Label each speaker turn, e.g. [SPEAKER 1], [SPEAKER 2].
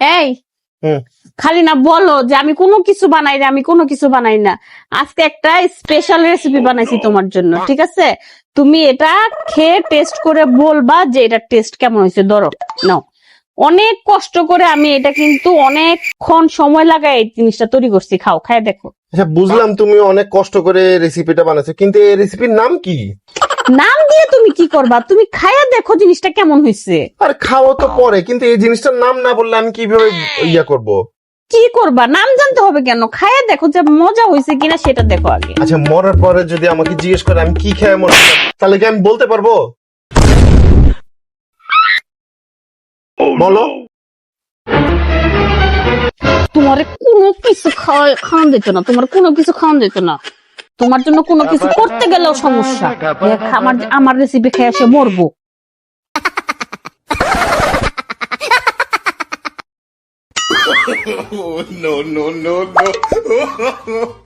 [SPEAKER 1] এই খালি না বলো যে আমি কোনো কিছু বানাই না আমি কোনো কিছু বানাই না। আজকে একটা স্পেশাল রেসিপি বানাইছি তোমার জন্য ঠিক আছে? তুমি এটা খেয়ে টেস্ট করে বলবা যে এটা টেস্ট কেমন হয়েছে। ধরো নাও। অনেক কষ্ট করে আমি এটা কিন্তু অনেকক্ষণ সময় লাগাই এই জিনিসটা তৈরি করছি। খাও খায় দেখো।
[SPEAKER 2] আচ্ছা বুঝলাম তুমি অনেক কষ্ট করে রেসিপিটা বানাচ্ছো কিন্তু এই রেসিপির নাম কি?
[SPEAKER 1] নাম দিয়ে তুমি কি করবা? তুমি খায়া দেখো জিনিসটা কেমন হয়েছে
[SPEAKER 2] আর খাওয়া তো পরে কিন্তু এই জিনিসটার নাম না বললে আমি কীভাবে ইয়া করব?
[SPEAKER 1] কি করবা? নাম জানতে হবে কেন? খায়া দেখো যে মজা হয়েছে কিনা সেটা দেখো আগে।
[SPEAKER 2] আচ্ছা মরার পরে যদি আমাকে জিজ্ঞেস করে আমি কি খেয়ে মরছি তাহলে কি আমি বলতে পারব? বলো।
[SPEAKER 1] তোমার কোনো কিছু খাওয়া খাওয়ান দিত না তোমার কোনো কিছু খাওয়ান দিত না। তোমার জন্য কোনো কিছু করতে গেলেও সমস্যা। আমার আমার রেসিপি খেয়ে সে মরবো।
[SPEAKER 2] No no no no.